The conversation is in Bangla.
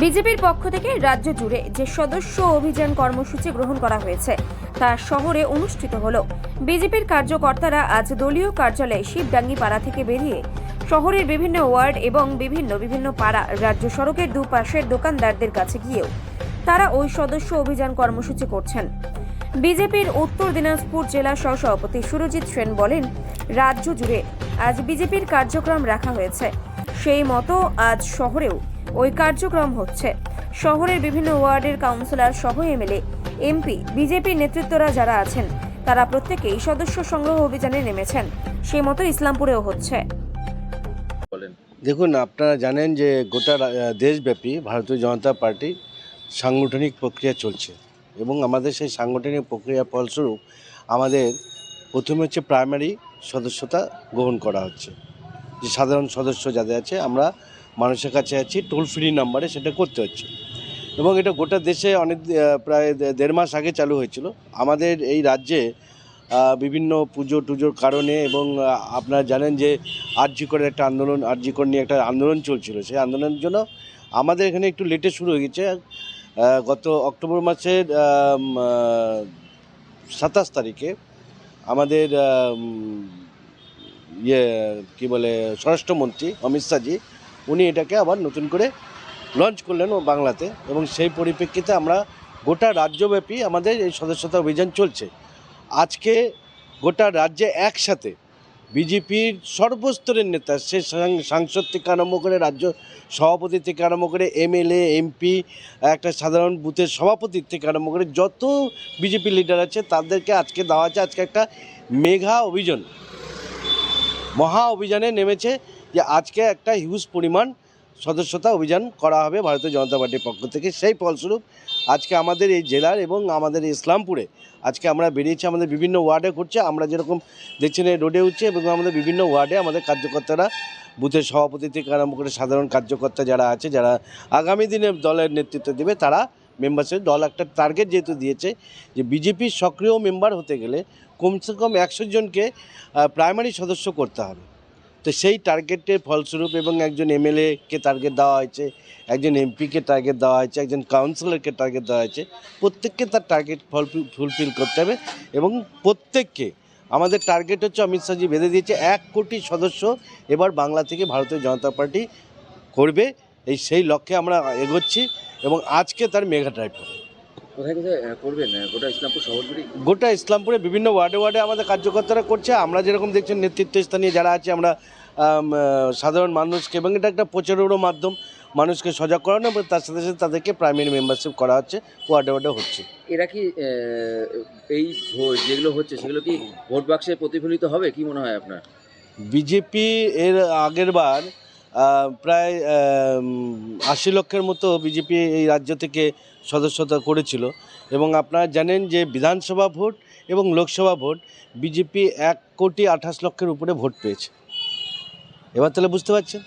বিজেপির পক্ষ থেকে রাজ্য জুড়ে যে সদস্য অভিযান কর্মসূচি গ্রহণ করা হয়েছে, তা শহরে অনুষ্ঠিত হল। বিজেপির কার্যকর্তারা আজ দলীয় কার্যালয়ে শিবডাঙ্গি পাড়া থেকে বেরিয়ে শহরের বিভিন্ন ওয়ার্ড এবং বিভিন্ন বিভিন্ন পাড়া রাজ্য সড়কের দুপাশের দোকানদারদের কাছে গিয়েও তারা ওই সদস্য অভিযান কর্মসূচি করছেন। বিজেপির উত্তর দিনাজপুর জেলা সহসভাপতি সুরজিৎ সেন বলেন, রাজ্য জুড়ে আজ বিজেপির কার্যক্রম রাখা হয়েছে। সেই মতো আজ শহরেও ওই কার্যক্রম হচ্ছে। শহরের বিভিন্ন ওয়ার্ডের কাউন্সিলর সহ এমএলএ এমপি বিজেপি নেতৃত্বরা যারা আছেন তারা প্রত্যেকেই সদস্য সংগ্রহ অভিযানে নেমেছেন। সেই মতো ইসলামপুরেও হচ্ছে। বলেন। দেখুন আপনারা জানেন যে গোটা দেশব্যাপী ভারতীয় জনতা পার্টি সাংগঠনিক প্রক্রিয়া চলছে এবং আমাদের সেই সাংগঠনিক প্রক্রিয়া ফলস্বরূপ আমাদের প্রথমে হচ্ছে প্রাইমারি সদস্যতা গ্রহণ করা হচ্ছে। যে সাধারণ সদস্য যাদের আছে আমরা মানুষের কাছে আছি টোল ফ্রি নাম্বারে সেটা করতে হচ্ছে। এবং এটা গোটা দেশে অনেক প্রায় দেড় মাস আগে চালু হয়েছিল। আমাদের এই রাজ্যে বিভিন্ন পুজো টুজোর কারণে এবং আপনারা জানেন যে আরজিকরের একটা আন্দোলন, আরজিকর নিয়ে একটা আন্দোলন চলছিল। সেই আন্দোলনের জন্য আমাদের এখানে একটু লেটে শুরু হয়ে গেছে। গত অক্টোবর মাসের সাতাশ তারিখে আমাদের ইয়ে কী বলে, স্বরাষ্ট্রমন্ত্রী অমিত শাহজি উনি এটাকে আবার নতুন করে লঞ্চ করলেন ও বাংলাতে এবং সেই পরিপ্রেক্ষিতে আমরা গোটা রাজ্যব্যাপী আমাদের এই সদস্যতা অভিযান চলছে। আজকে গোটা রাজ্যে একসাথে বিজেপির সর্বস্তরের নেতা, সে সাংসদ থেকে আরম্ভ করে রাজ্য সভাপতি থেকে আরম্ভ করে এমএলএ, এমপি, একটা সাধারণ বুথের সভাপতির থেকে আরম্ভ করে যত বিজেপি লিডার আছে তাদেরকে আজকে দেওয়া আছে আজকে একটা মেঘা অভিযান। মহা অভিযানে নেমেছে যে আজকে একটা হিউজ পরিমাণ সদস্যতা অভিযান করা হবে ভারতীয় জনতা পার্টির পক্ষ থেকে। সেই ফলস্বরূপ আজকে আমাদের এই জেলার এবং আমাদের ইসলামপুরে আজকে আমরা বেরিয়েছি, আমাদের বিভিন্ন ওয়ার্ডে করছে আমরা যেরকম দেখছেন এই রোডে উঠছে এবং আমাদের বিভিন্ন ওয়ার্ডে আমাদের কার্যকর্তারা, বুথের সভাপতি থেকে আরম্ভ করে সাধারণ কার্যকর্তা যারা আছে, যারা আগামী দিনে দলের নেতৃত্ব দেবে, তারা মেম্বারশিপ দল একটা টার্গেট যেহেতু দিয়েছে যে বিজেপির সক্রিয় মেম্বার হতে গেলে কমসে কম একশো জনকে প্রাইমারি সদস্য করতে হবে। তো সেই টার্গেটের ফলস্বরূপ এবং একজন এমএলএকে টার্গেট দেওয়া হয়েছে, একজন এমপিকে টার্গেট দেওয়া হয়েছে, একজন কাউন্সিলরকে টার্গেট দেওয়া হয়েছে, প্রত্যেককে তার টার্গেট ফুলফিল করতে হবে এবং প্রত্যেককে, আমাদের টার্গেট হচ্ছে অমিত শাহজি বেঁধে দিয়েছে, এক কোটি সদস্য এবার বাংলা থেকে ভারতীয় জনতা পার্টি করবে, এই সেই লক্ষ্যে আমরা এগোচ্ছি এবং আজকে তার মেঘা ড্রাইভ কোথায় কোথায় করবেন? গোটা ইসলামপুর শহর গোটা ইসলামপুরে বিভিন্ন ওয়ার্ডে ওয়ার্ডে আমাদের কার্যকর্তারা করছে। আমরা যেরকম দেখছেন নেতৃত্বস্থানীয় যারা আছে আমরা সাধারণ মানুষকে এবং এটা একটা প্রচারেরও মাধ্যম মানুষকে সজাগ করানো এবং তার সাথে সাথে তাদেরকে প্রাইমারি মেম্বারশিপ করা হচ্ছে ওয়ার্ডে ওয়ার্ডে হচ্ছে। এরা কি এই ভোট যেগুলো হচ্ছে সেগুলো কি ভোট বাক্সে প্রতিফলিত হবে? কি মনে হয় আপনার? বিজেপি এর আগের বার প্রায় আশি লক্ষের মতো বিজেপি এই রাজ্য থেকে সদস্যতা করেছিল। এবং আপনারা জানেন যে বিধানসভা ভোট এবং লোকসভা ভোট বিজেপি এক কোটি আঠাশ লক্ষের উপরে ভোট পেয়েছে। এবার তাহলে বুঝতে পারছেন?